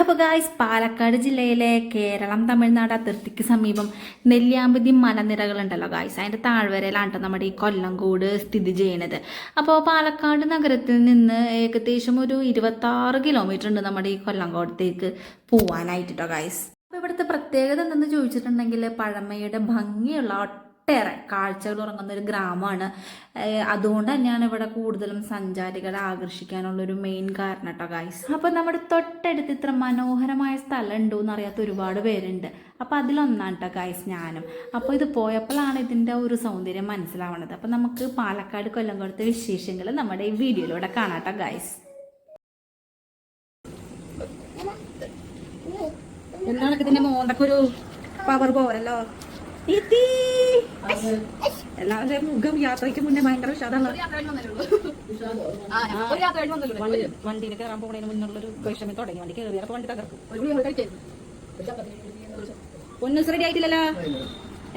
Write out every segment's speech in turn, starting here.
അപ്പോൾ ഗായ്സ് പാലക്കാട് ജില്ലയിലെ കേരളം തമിഴ്നാട് അതിർത്തിക്ക് സമീപം നെല്ലിയാമ്പതി മലനിരകളുണ്ടല്ലോ ഗായ്സ് അതിന്റെ താഴ്വരയിലാണ് നമ്മുടെ ഈ കൊല്ലംകോട് സ്ഥിതി ചെയ്യുന്നത്. അപ്പോൾ പാലക്കാട് നഗരത്തിൽ നിന്ന് ഏകദേശം ഒരു ഇരുപത്താറ് കിലോമീറ്റർ ഉണ്ട് നമ്മുടെ ഈ കൊല്ലംകോടത്തേക്ക് പോവാനായിട്ട് കേട്ടോ ഗായ്സ് അപ്പോൾ ഇവിടുത്തെ പ്രത്യേകത എന്തെന്ന് ചോദിച്ചിട്ടുണ്ടെങ്കിൽ പഴമയുടെ ഭംഗിയുള്ള ഒട്ടേറെ കാഴ്ചകൾ ഉറങ്ങുന്ന ഒരു ഗ്രാമമാണ്. അതുകൊണ്ട് തന്നെയാണ് ഇവിടെ കൂടുതലും സഞ്ചാരികളെ ആകർഷിക്കാനുള്ള ഒരു മെയിൻ കാരണം കേട്ടോ ഗായ്സ് അപ്പോൾ നമ്മുടെ തൊട്ടടുത്ത് ഇത്ര മനോഹരമായ സ്ഥലം ഉണ്ടോ എന്ന് അറിയാത്ത ഒരുപാട് പേരുണ്ട്. അപ്പോൾ അതിലൊന്നാണ് കേട്ടോ ഗായ്സ് ഞാനും. അപ്പോൾ ഇത് പോയപ്പോഴാണ് ഇതിന്റെ ഒരു സൗന്ദര്യം മനസ്സിലാവണത്. അപ്പോൾ നമുക്ക് പാലക്കാട് കൊല്ലംകോടത്തെ വിശേഷങ്ങൾ നമ്മുടെ ഈ വീഡിയോയിലൂടെ കാണാം കേട്ടോ ഗായ്സ് എന്താണ് ഇതിന്റെ മോന്തക്കൊരു പവർ പോരല്ലോ? എത്തി എല്ലാവരുടെ മുഖം യാത്രയ്ക്ക് മുന്നേ ഭയങ്കര വിഷാദമാണ് വണ്ടിയിൽ കയറാൻ പോകുന്നതിന് മുന്നുള്ളൊരു വിഷമം തുടങ്ങി. വണ്ടി കയറിയപ്പോ വണ്ടി തകർക്കും. പൊന്നൂസ് റെഡി ആയിട്ടില്ലല്ലോ?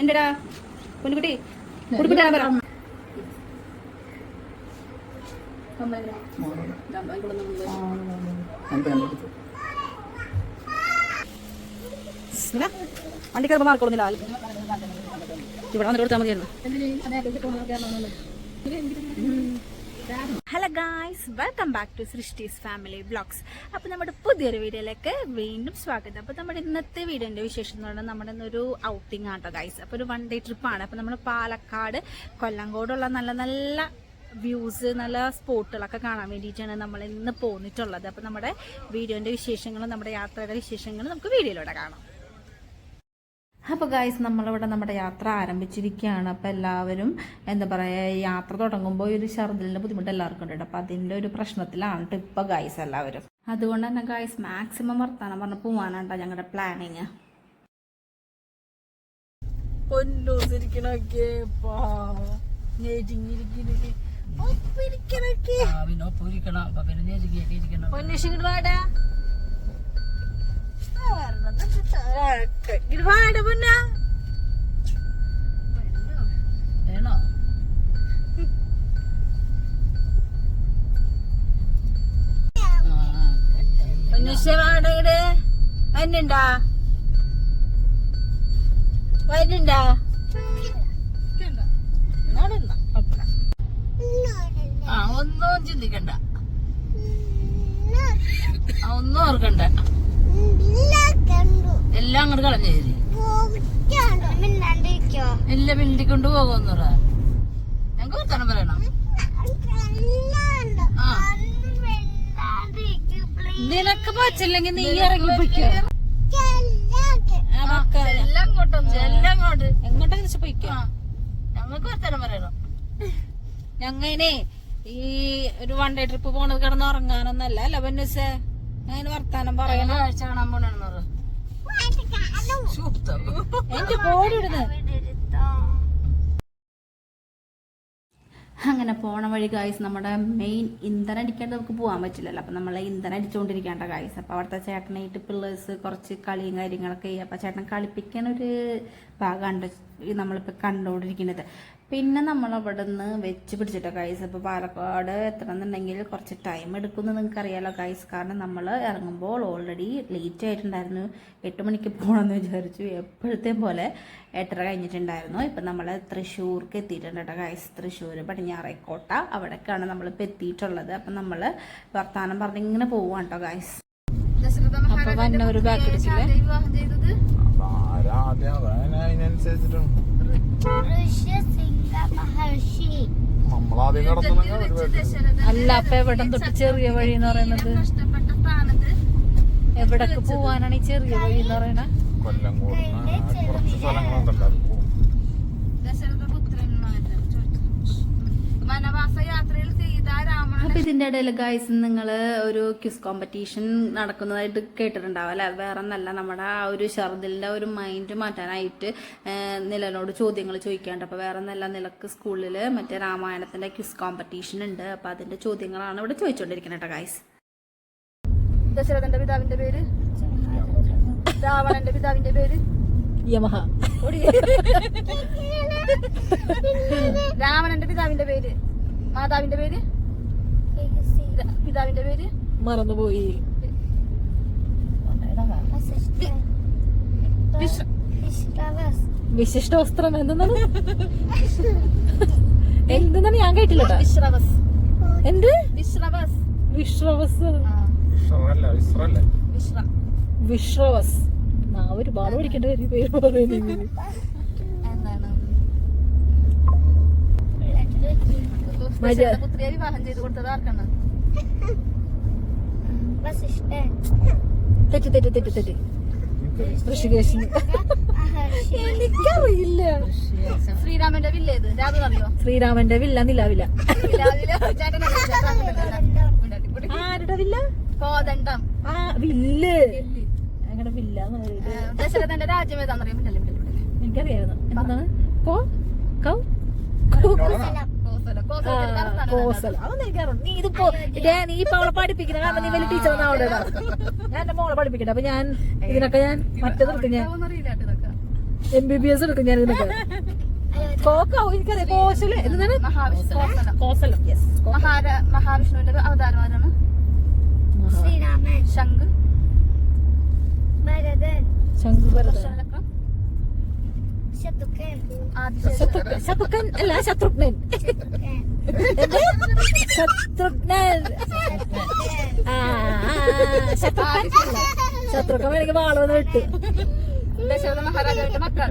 എന്റെടാ പൊന്നുകുട്ടി കുടിപ്പിട്ടാ പറ. ഇല്ല. വണ്ടി കയറുമ്പോൾ മാർക്കൊള്ളുന്നില്ല ഇവിടെ വന്നിട്ട് കൊടുത്താൽ hello guys welcome back to Srishti's family blogs അപ്പോൾ നമ്മുടെ പുതിയൊരു വീഡിയോയിലേക്ക് വീണ്ടും സ്വാഗതം. അപ്പോൾ നമ്മുടെ ഇന്നത്തെ വീഡിയോന്റെ വിശേഷം എന്ന് പറഞ്ഞാൽ നമ്മുടെ ഇന്നൊരു ഔട്ടിംഗ് ആട്ടോ ഗായ്സ് അപ്പോൾ ഒരു വൺ ഡേ ട്രിപ്പാണ് അപ്പോൾ നമ്മൾ പാലക്കാട് കൊല്ലങ്കോടുള്ള നല്ല നല്ല വ്യൂസ് നല്ല സ്പോട്ടുകളൊക്കെ കാണാൻ വേണ്ടിയിട്ടാണ് നമ്മൾ ഇന്ന് പോന്നിട്ടുള്ളത്. അപ്പോൾ നമ്മുടെ വീഡിയോന്റെ വിശേഷങ്ങളും നമ്മുടെ യാത്രയുടെ വിശേഷങ്ങളും നമുക്ക് വീഡിയോയിലൂടെ കാണാം. അപ്പോൾ ഗായ്സ് നമ്മളിവിടെ നമ്മുടെ യാത്ര ആരംഭിച്ചിരിക്കുകയാണ്. അപ്പോൾ എല്ലാവരും എന്താ പറയുക യാത്ര തുടങ്ങുമ്പോൾ ഒരു ഛർദിലിന്റെ ബുദ്ധിമുട്ട് എല്ലാവർക്കും ഉണ്ട് അപ്പോൾ അതിന്റെ ഒരു പ്രശ്നത്തിലാണ് ഇപ്പോൾ ഗായ്സ് എല്ലാവരും. അതുകൊണ്ട് തന്നെ ഗായ്സ് മാക്സിമം വർത്താനം പറഞ്ഞ് പോകാനാട്ടോ ഞങ്ങളുടെ പ്ലാനിങ് പൊന്നൂസിരിക്കണൊക്കെ വാടാ. വാടാ പൊന്ന വാടാ ഇങ്ങട് വരുന്നുണ്ടാ വരുന്നുണ്ടാ ആ ഒന്നും ചിന്തിക്കണ്ട. ഒന്നും ഓർക്കണ്ട. എല്ലാം അങ്ങോട്ട് കളഞ്ഞു തരി എല്ലാം മിണ്ടി കൊണ്ട് പോകുമെന്ന് പറ. ഞങ്ങൾക്ക് വർത്തമാനം പറയണം. നിനക്ക് പറ്റില്ലെങ്കിൽ നീ ഇറങ്ങി പൊയ്ക്കോ വെച്ചാൽ പൊയ്ക്കോ? ഞങ്ങൾക്ക് വർത്തമാനം പറയണം. ഞങ്ങനെ ഈ ഒരു വൺ ഡേ ട്രിപ്പ് പോണത് കിടന്ന് ഉറങ്ങാനൊന്നല്ല അല്ല പൊന്നുസേ? അങ്ങനെ വർത്താനം പറയണം. കാഴ്ച കാണാൻ പോണെന്ന് പറ. എന്റെ പോടിടുന്നു അങ്ങനെ പോണ വഴി ഗായ്സ് നമ്മുടെ മെയിൻ ഇന്ധനം അടിക്കാണ്ട് നമുക്ക് പോകാൻ പറ്റില്ലല്ലോ. അപ്പം നമ്മൾ ഇന്ധനം അടിച്ചുകൊണ്ടിരിക്കേണ്ട ഗായ്സ് അപ്പോൾ അവിടുത്തെ ചേട്ടനായിട്ട് പിള്ളേഴ്സ് കുറച്ച് കളിയും കാര്യങ്ങളൊക്കെ ചെയ്യും. അപ്പോൾ ചേട്ടൻ കളിപ്പിക്കാൻ ഒരു ഭാഗമുണ്ട് ഈ നമ്മളിപ്പോൾ കണ്ടുകൊണ്ടിരിക്കുന്നത് പിന്നെ നമ്മൾ അവിടെ നിന്ന് വെച്ച് പിടിച്ചിട്ടോ ഗൈസ് ഇപ്പൊ പാലക്കാട് എത്തണമെന്നുണ്ടെങ്കിൽ കുറച്ച് ടൈം എടുക്കുമെന്ന് നിങ്ങൾക്ക് അറിയാലോ ഗൈസ് കാരണം നമ്മൾ ഇറങ്ങുമ്പോൾ ഓൾറെഡി ലേറ്റ് ആയിട്ടുണ്ടായിരുന്നു. എട്ട് മണിക്ക് പോകണമെന്ന് വിചാരിച്ചു. എപ്പോഴത്തെയും പോലെ എട്ടര കഴിഞ്ഞിട്ടുണ്ടായിരുന്നു. ഇപ്പം നമ്മൾ തൃശ്ശൂർക്ക് എത്തിയിട്ടുണ്ട് കേട്ടോ ഗൈസ് തൃശ്ശൂർ പടിഞ്ഞാറേക്കോട്ട അവിടേക്കാണ് നമ്മളിപ്പോൾ എത്തിയിട്ടുള്ളത്. അപ്പം നമ്മൾ വർത്തമാനം പറഞ്ഞ് ഇങ്ങനെ പോവാണ് കേട്ടോ ഗൈസ് അപ്പോൾ വന്ന ഒരു ബാക്ക് അടിച്ചില്ലേ അതിനനുസരിച്ചിട്ടാണ് നമ്മളാദ്യം കടന്നു അല്ല അപ്പൊ എവിടെ തൊട്ട് ചെറിയ വഴി എന്ന് പറയുന്നത്? എവിടൊക്കെ പോവാനാണ് ഈ ചെറിയ വഴി എന്ന് പറയണേ കൊല്ലം അപ്പൊ ഇതിന്റെ ഇടയിൽ ഗൈസ് നിങ്ങൾ ഒരു ക്വിസ് കോമ്പറ്റീഷൻ നടക്കുന്നതായിട്ട് കേട്ടിട്ടുണ്ടാവും അല്ലെ? വേറെ നല്ല നമ്മുടെ ആ ഒരു ഷർദിലിന്റെ ഒരു മൈൻഡ് മാറ്റാനായിട്ട് നിലനോട് ചോദ്യങ്ങൾ ചോദിക്കാണ്ട് അപ്പൊ വേറെ നല്ല നിലയ്ക്ക് സ്കൂളിൽ മറ്റേ രാമായണത്തിന്റെ ക്വിസ് കോമ്പറ്റീഷൻ ഉണ്ട്. അപ്പൊ അതിന്റെ ചോദ്യങ്ങളാണ് ഇവിടെ ചോദിച്ചുകൊണ്ടിരിക്കുന്നത് കേട്ടോ ഗൈസ് ദശരഥന്റെ പിതാവിന്റെ പേര്? രാവണന്റെ പിതാവിന്റെ പേര്? യമഹ. രാവണന്റെ പിതാവിന്റെ പേര്. മാതാവിന്റെ പേര്? പിതാവിന്റെ പേര്? മറന്നുപോയി. വിശ- വിശിഷ്ട വസ്ത്രം എന്തെന്നാണ് എന്തെന്നാണ് ഞാൻ കേട്ടില്ല വിശ്രവസ്. എന്ത്? വിശ്രവസ്. വിശ്രവസ്. ഇസ്രല്ല നാ ഒരുപാട് പഠിക്കേണ്ട കാര്യം പേര് പറയുന്നത് തെറ്റ് തെറ്റ് തെറ്റ് തെറ്റ്. എനിക്കറിയില്ല. ശ്രീരാമന്റെ വില്ലേത് രാധ അറിയോ ശ്രീരാമന്റെ വില്ല നിലാവില്ല? ആരുടെ വില്ല? കോതണ്ടം. ആ വില്ല്. അങ്ങനെ വില്ല എന്ന് പറയുന്നത് ദശരഥന്റെ രാജ്യം. എനിക്കറിയായിരുന്നു. എന്താണ്? കോ കൗ നീ ഇതിപ്പോ നീ ഇപ്പൊ അവളെ പഠിപ്പിക്കുന്ന കാരണം നീ വലിയ ടീച്ചർ അവിടെ ഞാൻ എന്റെ മോളെ പഠിപ്പിക്കട്ടെ. അപ്പൊ ഞാൻ ഇതിനൊക്കെ ഞാൻ മറ്റേത് എടുക്കും. ഞാൻ. എം ബി ബി എസ് എടുക്കും ഞാൻ ഇതിനൊക്കെ. കോക്കോ എനിക്കറിയാം. കോശൽ. എന്താണ്? മഹാവിഷ്ണു. കോസല. മഹാവിഷ്ണുവിന്റെ അവതാരം ആരാണ് ശ്രീരാമൻ. ശംഖ് ദർശനചക്രം ശത്രുഘ്നൻ ആദിശേഷൻ ശത്രുഘ്നൻ ശത്രുഘ്നൻ അല്ല ശത്രുഘ്നൻ. എന്ത്? ശത്രുഘ്നൻ. ആ ആ, ശത്രുഘ്നൻ. അല്ല. ശത്രുഘ്നൻ എനിക്ക് വാളവന്ന് വിട്ടു. ദശരഥ മഹാരാജാവിന്റെ മക്കൾ.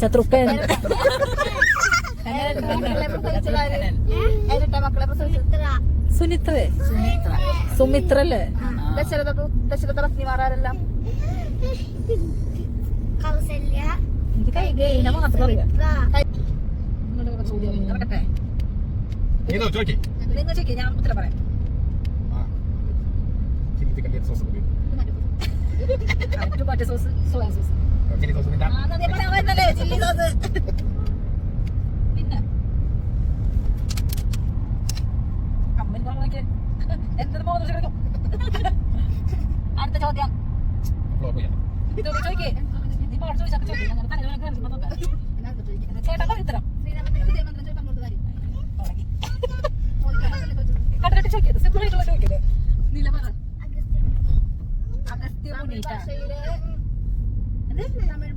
ശത്രുക്കൻ ബാലൻ ഇരട്ട മക്കളെ സുനിത്ര സുമിത്ര അല്ലേ ദശരഥ ദശരഥ പത്നിമാരെല്ലാം കൗസല്യ നിങ്ങൾ ചോദിക്കും ഞാൻ ഉത്തരം പറയാം. Sauce soya sauce. Chilli sauce chilli sauce പിന്നെ അമ്മൻ പറഞ്ഞൊക്കെ എന്തൊരു മോദം കിടക്കും അടുത്ത ചോദ്യം ഫ്ലോപ്പ് ചെയ്യാം ഇതൊക്കെ ചോദിക്കേ നീ പാട് ചോദിച്ചാൽ ചോദിക്കും ഞങ്ങൾ തന്നെ ഞങ്ങൾക്ക് കാണിച്ചു നോക്കാം ചേട്ടാ പറ ഉത്തരം ശ്രീരാമന്റെ വിജയമന്ത്രം ചോദിക്കാൻ കൊടുത്ത കാര്യം തുടങ്ങി ചോദിക്കാൻ ചോദിച്ചു കണ്ടിട്ട് ചോദിക്കരുത് സിമ്പിൾ ആയിട്ടുള്ള ചോദിക്കരുത് നിലപറ അഗസ്ത്യ തമിഴ്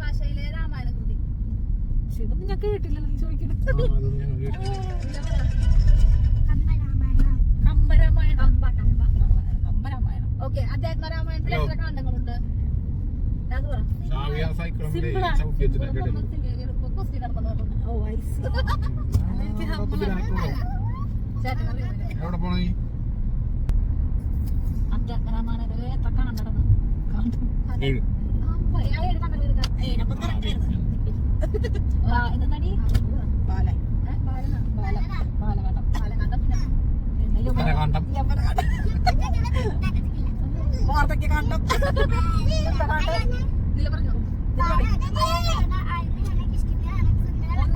ഭാഷയിലെ രാമായണ കൃതി. പക്ഷെ ഇതൊന്നും ഞാൻ കേട്ടില്ലല്ലോ നീ ചോദിക്കുന്നത് കമ്പരാമായണം കമ്പരാമായണം ഓക്കെ അധ്യാത്മ രാമായണത്തിൽ എത്ര കാണ്ഡങ്ങളുണ്ട് അത് പറ. ഓ ചേട്ടൻ അറിയാം? എവിടെ പോണ നീ? അധ്യാത്മരാമായണത്തിൽ എത്ര കാണണം ഏഴ്. എന്താണ്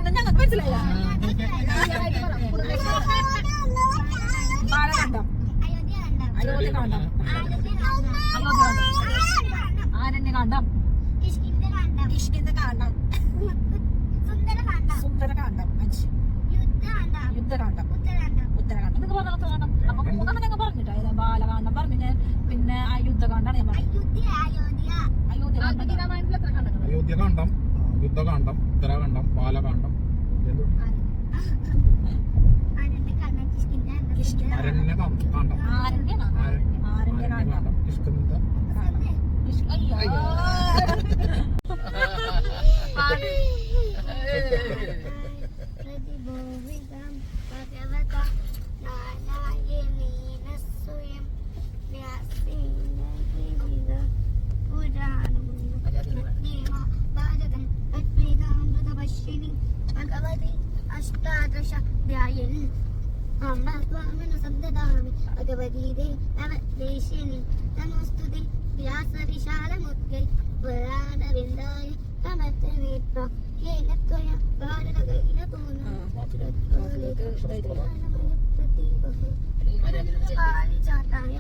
ഞങ്ങൾക്ക് മനസ്സിലായില്ല ബാലഘട്ടം കണ്ടം ആരണ്യകാണ്ഡം കിഷ്കിന്ധകാണ്ഡം സുന്ദരകാണ്ഡം അഞ്ച് യുദ്ധകാണ്ഡം ഉത്തരകാണ്ഡം നിങ്ങൾ പറഞ്ഞ ഉത്തരകാണ്ഡം അപ്പൊ മൂന്നെണ്ണം ഞങ്ങൾ പറഞ്ഞിട്ടോ ഏതാ ബാലകാണ്ഡം പറഞ്ഞു പിന്നെ ആ യുദ്ധകാണ്ഡാണ് ഞാൻ പറഞ്ഞത് അയോധ്യകാണ്ഡം യുദ്ധകാന്ഡം ഉത്തരാഖണ്ഡം ബാലകാണ്ഡം എന്ത്? അരണ്യകാണ്ഡം ആരണ്യാണ് വസ്തുതിൽ വ്യാസ വിശാല മുദ്രയിൽ പുരാണ വിന്ദായ സമത്ത് നീപ്പം ഹേനത്വയ ഭാരതകൈന പൂർണ പാലിചാത്തായ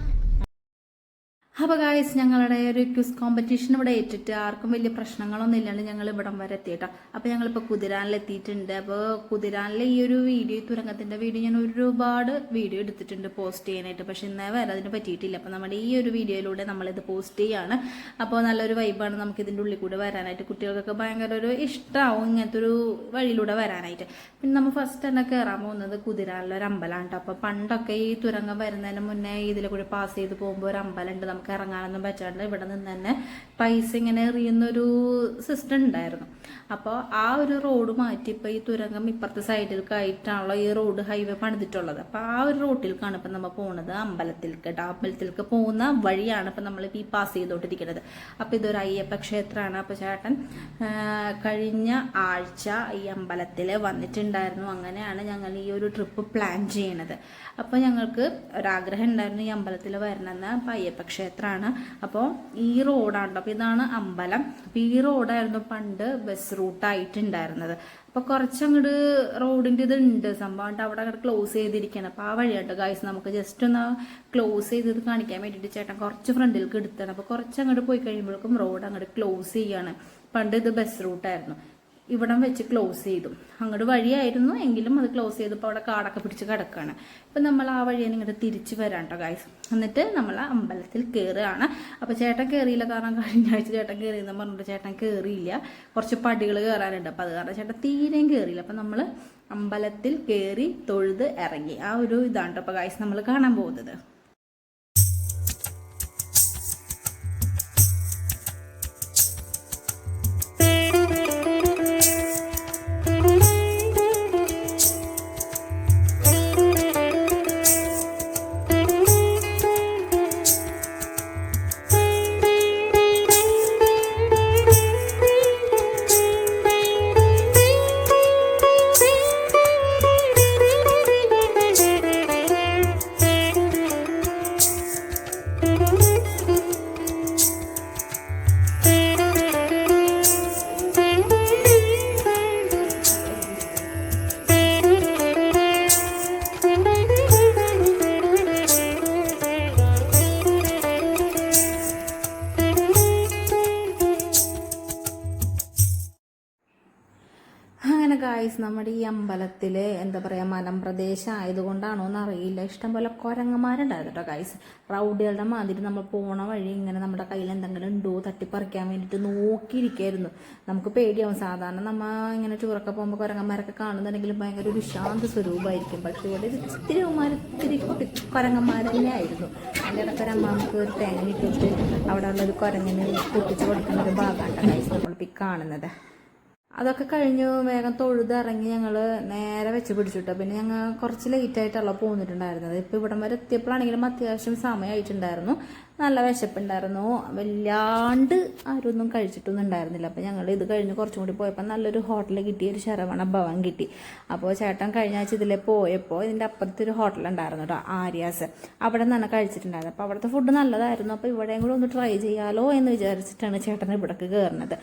അപ്പോൾ ഗായ്സ് ഞങ്ങളുടെ ഒരു ക്യൂസ് കോമ്പറ്റീഷൻ ഇവിടെ ഏറ്റിട്ട് ആർക്കും വലിയ പ്രശ്നങ്ങളൊന്നും ഇല്ലാണ്ട് ഞങ്ങൾ ഇവിടം വരെ എത്തിയിട്ടോ. അപ്പോൾ ഞങ്ങളിപ്പോൾ കുതിരാനിൽ എത്തിയിട്ടുണ്ട് അപ്പോൾ കുതിരാനിലെ ഈ ഒരു വീഡിയോ തുരങ്കത്തിന്റെ വീഡിയോ ഞാൻ ഒരുപാട് വീഡിയോ എടുത്തിട്ടുണ്ട് പോസ്റ്റ് ചെയ്യാനായിട്ട്. പക്ഷേ ഇന്നേ വരെ അതിന് പറ്റിയിട്ടില്ല. അപ്പോൾ നമ്മുടെ ഈ ഒരു വീഡിയോയിലൂടെ നമ്മളിത് പോസ്റ്റ് ചെയ്യാണ്. അപ്പോൾ നല്ലൊരു വൈബാണ് നമുക്ക് ഇതിന്റെ ഉള്ളിൽ കൂടെ വരാനായിട്ട്. കുട്ടികൾക്കൊക്കെ ഭയങ്കര ഒരു ഇഷ്ടമാവും ഇങ്ങനത്തെ ഒരു വഴിയിലൂടെ വരാനായിട്ട്. പിന്നെ നമ്മൾ ഫസ്റ്റ് തന്നെ കയറാൻ പോകുന്നത് കുതിരാനിലെ ഒരു അമ്പലമാണ് കേട്ടോ അപ്പോൾ പണ്ടൊക്കെ ഈ തുരങ്കം വരുന്നതിന് മുന്നേ ഇതിലെ കൂടെ പാസ് ചെയ്ത് പോകുമ്പോൾ ഒരു അമ്പലമുണ്ട് നമുക്ക് ഇറങ്ങാനൊന്നും പറ്റാണ്ട് ഇവിടെ നിന്ന് തന്നെ പൈസ ഇങ്ങനെ എറിയുന്നൊരു സിസ്റ്റം ഉണ്ടായിരുന്നു. അപ്പോൾ ആ ഒരു റോഡ് മാറ്റി ഇപ്പോൾ ഈ തുരങ്കം ഇപ്പുറത്തെ സൈഡിലേക്കായിട്ടാണല്ലോ ഈ റോഡ് ഹൈവേ പണിതിട്ടുള്ളത്. അപ്പോൾ ആ ഒരു റോട്ടിലേക്കാണ് ഇപ്പം നമ്മൾ പോകുന്നത് അമ്പലത്തിലേക്ക് അമ്പലത്തിലേക്ക് പോകുന്ന വഴിയാണ് ഇപ്പം നമ്മൾ ഈ പാസ് ചെയ്തുകൊണ്ടിരിക്കുന്നത് അപ്പോൾ ഇതൊരു അയ്യപ്പ ക്ഷേത്രമാണ്. അപ്പോൾ ചേട്ടൻ കഴിഞ്ഞ ആഴ്ച ഈ അമ്പലത്തിൽ വന്നിട്ടുണ്ടായിരുന്നു. അങ്ങനെയാണ് ഞങ്ങൾ ഈ ഒരു ട്രിപ്പ് പ്ലാൻ ചെയ്യണത്. അപ്പോൾ ഞങ്ങൾക്ക് ഒരാഗ്രഹം ഉണ്ടായിരുന്നു ഈ അമ്പലത്തിൽ വരണമെന്ന്. അപ്പോൾ അയ്യപ്പ ക്ഷേത്രമാണ്. അപ്പോൾ ഈ റോഡാണ് അപ്പോൾ ഇതാണ് അമ്പലം. അപ്പോൾ ഈ റോഡായിരുന്നു പണ്ട് ബസ് റൂട്ടായിട്ടുണ്ടായിരുന്നത്. അപ്പോൾ കുറച്ചങ്ങോട്ട് റോഡിന്റെ ഇതുണ്ട്. സംഭവം അവിടെ അങ്ങോട്ട് ക്ലോസ് ചെയ്തിരിക്കുകയാണ് അപ്പോൾ ആ വഴിയാട്ടോ ഗൈസ് നമുക്ക് ജസ്റ്റ് ഒന്ന് ക്ലോസ് ചെയ്തത് കാണിക്കാൻ വേണ്ടിയിട്ട് ചേട്ടൻ കുറച്ച് ഫ്രണ്ടിലേക്ക് എടുത്താണ്. അപ്പോൾ കുറച്ചങ്ങോട്ട് പോയി കഴിയുമ്പോഴേക്കും റോഡ് അങ്ങോട്ട് ക്ലോസ് ചെയ്യാണ്. പണ്ട് ഇത് ബസ് റൂട്ടായിരുന്നു. ഇവിടം വെച്ച് ക്ലോസ് ചെയ്തു. അങ്ങോട്ട് വഴിയായിരുന്നു എങ്കിലും അത് ക്ലോസ് ചെയ്തപ്പോൾ അവിടെ കാടൊക്കെ പിടിച്ച് കിടക്കുകയാണ് ഇപ്പം നമ്മൾ ആ വഴിയെ ഇങ്ങോട്ട് തിരിച്ച് വരാം കേട്ടോ ഗായ്സ് എന്നിട്ട് നമ്മൾ അമ്പലത്തിൽ കയറുകയാണ് അപ്പോൾ ചേട്ടൻ കയറിയില്ല കാരണം കഴിഞ്ഞ ആഴ്ച ചേട്ടൻ കയറിയെന്ന് പറഞ്ഞിട്ട് ചേട്ടൻ കയറിയില്ല കുറച്ച് പടികൾ കയറാനുണ്ട് അപ്പോൾ അത് കാരണം ചേട്ടൻ തീരെയും കയറിയില്ല അപ്പം നമ്മൾ അമ്പലത്തിൽ കയറി തൊഴുത് ഇറങ്ങി. ആ ഒരു ഇതാണ് കേട്ടോ അപ്പോൾ ഗായ്സ് നമ്മൾ കാണാൻ പോകുന്നത്. ഗായ്സ് നമ്മുടെ ഈ അമ്പലത്തിൽ എന്താ പറയുക മലമ്പ്രദേശം ആയതുകൊണ്ടാണോ എന്ന് അറിയില്ല ഇഷ്ടംപോലെ കുരങ്ങന്മാരുണ്ടായിരുന്നു കേട്ടോ ഗൈസ് റൗഡികളുടെ മാതിരി നമ്മൾ പോണ വഴി ഇങ്ങനെ നമ്മുടെ കയ്യിൽ എന്തെങ്കിലും ഉണ്ടോ തട്ടിപ്പറിക്കാൻ വേണ്ടിയിട്ട് നോക്കിയിരിക്കായിരുന്നു. നമുക്ക് പേടിയാവും. സാധാരണ നമ്മ ഇങ്ങനെ ടൂറൊക്കെ പോകുമ്പോൾ കുരങ്ങന്മാരൊക്കെ കാണുന്നുണ്ടെങ്കിൽ ഭയങ്കര ഒരു ശാന്ത സ്വരൂപമായിരിക്കും. പക്ഷേ ഇവിടെ ഇത്തിരി ഒത്തിരി കുട്ടി കുരങ്ങന്മാർ തന്നെയായിരുന്നു. അതിന്റെ ഇടയ്ക്ക് ഒരു അമ്മയ്ക്ക് ഒരു തേങ്ങ ഇട്ടിട്ട് അവിടെ ഉള്ളൊരു കുരങ്ങിന് പൊട്ടിച്ച് കൊടുക്കുന്ന ഒരു ഭാഗമാണ് ഗൈസ് നമ്മളിപ്പോൾ ഈ കാണുന്നത്. അതൊക്കെ കഴിഞ്ഞ് വേഗം തൊഴുത് ഇറങ്ങി ഞങ്ങൾ നേരെ വെച്ച് പിടിച്ചിട്ടു. പിന്നെ ഞങ്ങൾ കുറച്ച് ലേറ്റ് ആയിട്ടല്ല പോന്നിട്ടുണ്ടായിരുന്നത്. ഇപ്പം ഇവിടം വരെ എത്തിയപ്പോഴാണെങ്കിലും അത്യാവശ്യം സമയമായിട്ടുണ്ടായിരുന്നു നല്ല വിശപ്പുണ്ടായിരുന്നു. വല്ലാണ്ട് ആരൊന്നും കഴിച്ചിട്ടൊന്നും ഉണ്ടായിരുന്നില്ല അപ്പോൾ ഞങ്ങൾ ഇത് കഴിഞ്ഞ് കുറച്ചും കൂടി പോയപ്പോൾ നല്ലൊരു ഹോട്ടൽ കിട്ടിയ ഒരു ശരവണ ഭവൻ കിട്ടി. അപ്പോൾ ചേട്ടൻ കഴിഞ്ഞ ആഴ്ച ഇതിലെ പോയപ്പോൾ ഇതിന്റെ അപ്പുറത്തൊരു ഹോട്ടലുണ്ടായിരുന്നു കേട്ടോ ആര്യാസ്. അവിടെ നിന്നാണ് കഴിച്ചിട്ടുണ്ടായിരുന്നത്. അപ്പോൾ അവിടുത്തെ ഫുഡ് നല്ലതായിരുന്നു. അപ്പോൾ ഇവിടെയും കൂടെ ഒന്ന് ട്രൈ ചെയ്യാലോ എന്ന് വിചാരിച്ചിട്ടാണ് ചേട്ടൻ ഇവിടേക്ക് കയറുന്നത്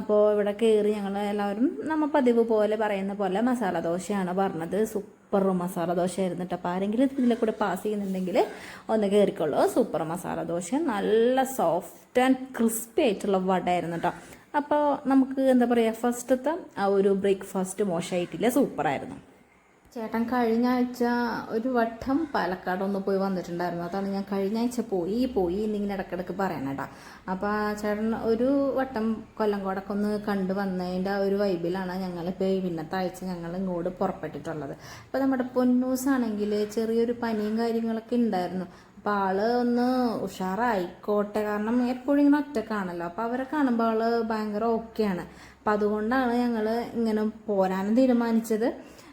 അപ്പോൾ ഇവിടെ കയറി ഞങ്ങൾ എല്ലാവരും നമ്മൾ പതിവ് പോലെ പറയുന്ന പോലെ മസാല ദോശയാണ് പറഞ്ഞത്. സൂപ്പർ മസാല ദോശ ആയിരുന്നു കേട്ടോ അപ്പോൾ ആരെങ്കിലും ഇതിലെ കൂടെ പാസ് ചെയ്യുന്നുണ്ടെങ്കിൽ ഒന്ന് കയറിക്കോളൂ സൂപ്പർ മസാല ദോശ നല്ല സോഫ്റ്റ് ആൻഡ് ക്രിസ്പി ആയിട്ടുള്ള വടയായിരുന്നു കേട്ടോ അപ്പോൾ നമുക്ക് എന്താ പറയുക ഫസ്റ്റത്തെ ആ ഒരു ബ്രേക്ക്ഫാസ്റ്റ് മോശമായിട്ടില്ല സൂപ്പറായിരുന്നു ചേട്ടൻ കഴിഞ്ഞ ആഴ്ച ഒരു വട്ടം പാലക്കാട് ഒന്ന് പോയി വന്നിട്ടുണ്ടായിരുന്നു. അതാണ് ഞാൻ കഴിഞ്ഞ ആഴ്ച പോയി പോയി എന്നിങ്ങനെ ഇടക്കിടക്ക് പറയണേട്ടാ അപ്പോൾ ചേട്ടൻ ഒരു വട്ടം കൊല്ലങ്കോടൊക്കെ ഒന്ന് കണ്ടു വന്നതിന്റെ ആ ഒരു വൈബിലാണ് ഞങ്ങളിപ്പോൾ ഈ പിന്നത്തെ ആഴ്ച ഞങ്ങൾ ഇങ്ങോട്ട് പുറപ്പെട്ടിട്ടുള്ളത്. അപ്പോൾ നമ്മുടെ പൊന്നൂസ് ആണെങ്കിൽ ചെറിയൊരു പനിയും കാര്യങ്ങളൊക്കെ ഉണ്ടായിരുന്നു അപ്പോൾ ആൾ ഒന്ന് ഉഷാറായിക്കോട്ടെ. കാരണം എപ്പോഴും ഇങ്ങനെ ഒറ്റക്കാണല്ലോ. അപ്പോൾ അവരെ കാണുമ്പോൾ ആൾ ഭയങ്കര ഓക്കെയാണ്. അപ്പം അതുകൊണ്ടാണ് ഞങ്ങൾ ഇങ്ങനെ പോരാനും തീരുമാനിച്ചത്.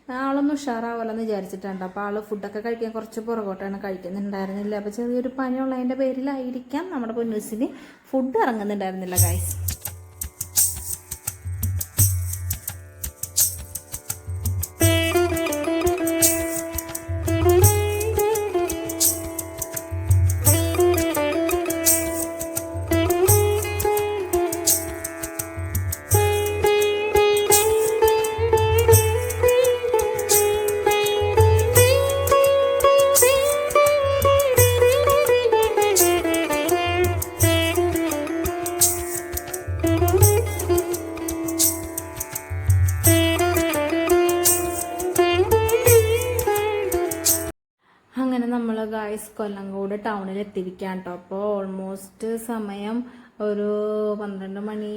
ആളൊന്ന് ഉഷാറാവല്ലെന്ന് വിചാരിച്ചിട്ടുണ്ട് അപ്പോൾ ആൾ ഫുഡൊക്കെ കഴിക്കാൻ കുറച്ച് പുറകോട്ടാണ് കഴിക്കുന്നുണ്ടായിരുന്നില്ല. അപ്പോൾ ചെറിയൊരു പനിയുള്ളതിന്റെ പേരിലായിരിക്കാം നമ്മുടെ പൊന്നൂസിന് ഫുഡ് ഇറങ്ങുന്നുണ്ടായിരുന്നില്ല ഗൈസ് ഗായ്സ് കൊല്ലങ്കോട് ടൗണിൽ എത്തിയിരിക്കുകയാണ് കേട്ടോ അപ്പോൾ ഓൾമോസ്റ്റ് സമയം ഒരു പന്ത്രണ്ട് മണി